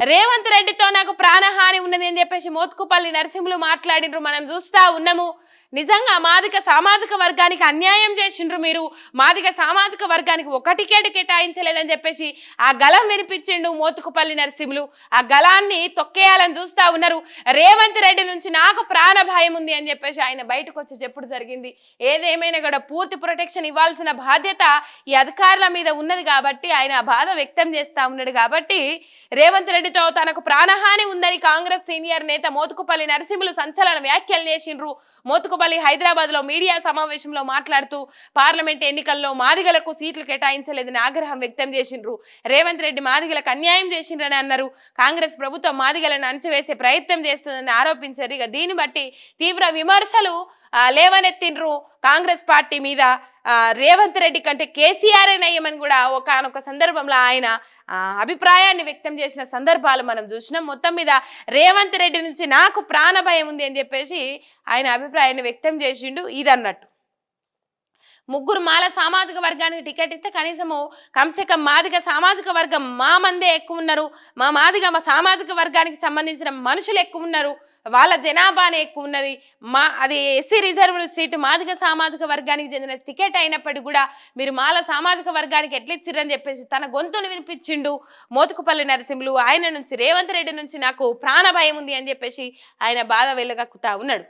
రేవంత్ రెడ్డితో నాకు ప్రాణహాని ఉన్నది అని చెప్పేసి మోత్కుపల్లి నరసింహులు మాట్లాడినరు. మనం చూస్తా ఉన్నాము. నిజంగా మాదిక సామాజిక వర్గానికి అన్యాయం చేసిండ్రు మీరు. మాదిక సామాజిక వర్గానికి ఒక టికెట్ కేటాయించలేదని చెప్పేసి ఆ గలం వినిపించిండు మోతుకుపల్లి నరసింహులు. ఆ గలాన్ని తొక్కేయాలని చూస్తా ఉన్నారు. రేవంత్ రెడ్డి నుంచి నాకు ప్రాణ భయం ఉంది అని చెప్పేసి ఆయన బయటకు వచ్చి చెప్పుడు జరిగింది. ఏదేమైనా కూడా పూర్తి ప్రొటెక్షన్ ఇవ్వాల్సిన బాధ్యత ఈ అధికారుల మీద ఉన్నది కాబట్టి ఆయన బాధ వ్యక్తం చేస్తా ఉన్నాడు కాబట్టి రేవంత్ రెడ్డితో తనకు ప్రాణహాని ఉందని కాంగ్రెస్ సీనియర్ నేత మోతుకుపల్లి నరసింహులు సంచలన వ్యాఖ్యలు చేసిండ్రు. మోతుకుపల్లి హైదరాబాద్లో మీడియా సమావేశంలో మాట్లాడుతూ పార్లమెంట్ ఎన్నికల్లో మాదిగలకు సీట్లు కేటాయించలేదని ఆగ్రహం వ్యక్తం చేసిండ్రు. రేవంత్ రెడ్డి మాదిగలకు అన్యాయం చేసిండ్రని అన్నారు. కాంగ్రెస్ ప్రభుత్వం మాదిగలను అణచివేసే ప్రయత్నం చేస్తుందని ఆరోపించారు. ఇక దీన్ని బట్టి తీవ్ర విమర్శలు లేవనెత్తిండ్రు కాంగ్రెస్ పార్టీ మీద రేవంత్ రెడ్డి కంటే కేసీఆర్ నయ్యమని కూడా ఒకనొక సందర్భంలో ఆయన అభిప్రాయాన్ని వ్యక్తం చేసిన సందర్భాలు మనం చూసినాం. మొత్తం మీద రేవంత్ రెడ్డి నుంచి నాకు ప్రాణ భయం ఉంది అని చెప్పేసి ఆయన అభిప్రాయాన్ని వ్యక్తం చేసిండు ఇది అన్నట్టు ముగ్గురు మాల సామాజిక వర్గానికి టికెట్ ఇస్తే కనీసము కంసే కం మాదిగ సామాజిక వర్గం మా మందే ఎక్కువ ఉన్నారు. మా మాదిగ మా సామాజిక వర్గానికి సంబంధించిన మనుషులు ఎక్కువ ఉన్నారు. వాళ్ళ జనాభానే ఎక్కువ ఉన్నది. మా అది ఎస్సీ రిజర్వ్డ్ సీటు మాదిగ సామాజిక వర్గానికి చెందిన టికెట్ అయినప్పటికీ కూడా మీరు మాల సామాజిక వర్గానికి ఎట్లిచ్చిరని చెప్పేసి తన గొంతును వినిపించిండు మోతుకుపల్లి నరసింహులు. ఆయన నుంచి రేవంత్ రెడ్డి నుంచి నాకు ప్రాణ భయం ఉంది అని చెప్పేసి ఆయన బాధ వెళ్ళగక్కుతా ఉన్నాడు.